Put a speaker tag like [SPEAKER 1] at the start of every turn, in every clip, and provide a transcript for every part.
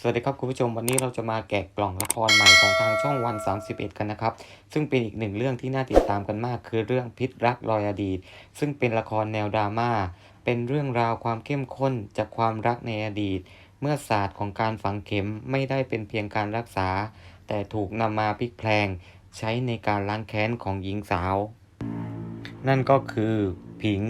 [SPEAKER 1] สวัสดีครับคุณผู้ชมวันนี้เราจะมาแกะกล่องละครใหม่ของทางช่องวัน 31 กันนะครับ ซึ่งเป็นอีกหนึ่งเรื่องที่น่าติดตามกันมาก คือเรื่องพิษรักรอยอดีต ซึ่งเป็นละครแนวดราม่าเป็นเรื่องราวความเข้มข้นจากความรักในอดีต เมื่อศาสตร์ของการฝังเข็มไม่ได้เป็นเพียงการรักษา แต่ถูกนำมาพลิกแพลง ใช้ในการล้างแค้นของหญิงสาว นั่นก็คือ ผิง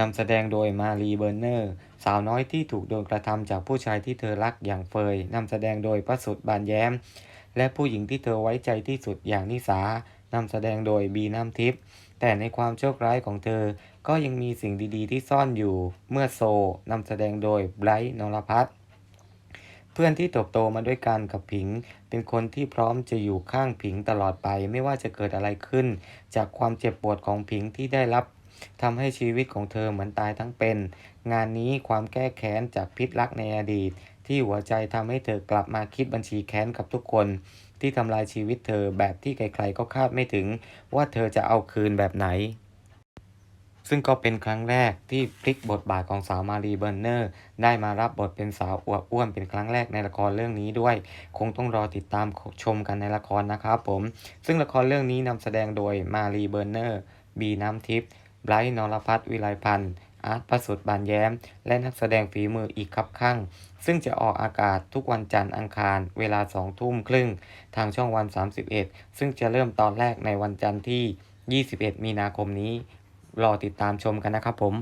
[SPEAKER 1] นำแสดงโดยมารีเบอร์เนอร์ สาวน้อยที่ถูกโดนกระทำจากผู้ชายที่เธอรักอย่างเฟยนำแสดงโดยพระสุดบานแย้ม และผู้หญิงที่เธอไว้ใจที่สุดอย่างนิสานำแสดงโดยบีน้ำทิพย์แต่ในความโชคร้ายของเธอ ก็ยังมีสิ่งดีๆ ที่ซ่อนอยู่เมื่อโซนำแสดงโดยไบรท์นรพัฒน์เพื่อนที่เติบโตมาด้วยกันกับผิง เป็นคนที่พร้อมจะอยู่ข้างผิงตลอดไปไม่ว่าจะเกิดอะไรขึ้น จากความเจ็บปวดของผิงที่ได้รับ ทำให้ชีวิตของเธอเหมือนตายทั้งเป็น งานนี้ความแก้แค้นจากพิษรักในอดีต ที่หัวใจทำให้เธอกลับมาคิดบัญชีแค้นกับทุกคน ที่ทำลายชีวิตเธอแบบที่ใครๆก็คาดไม่ถึง ว่าเธอจะเอาคืนแบบไหนซึ่งก็เป็นครั้งแรกที่พลิกบทบาทของสาวมารีเบอร์เนอร์ ได้มารับบทเป็นสาวอวบอ้วนเป็นครั้งแรกในละครเรื่องนี้ด้วย คงต้องรอติดตามชมกันในละครนะครับผม ซึ่งละครเรื่องนี้นำแสดงโดยมารีเบอร์เนอร์ บีน้ำทิพย์ ไบรท์นรพัฒน์วิไลพันธ์อาร์ตประสุดบานแย้ม และนักแสดงฝีมืออีกครับข้างซึ่งจะออกอากาศทุกวันจันทร์อังคาร เวลา2ทุ่มครึ่ง ทางช่องวัน 31 ซึ่งจะเริ่มตอนแรกในวันจันทร์ที่ 21 มีนาคมนี้ รอติดตามชมกันนะครับผม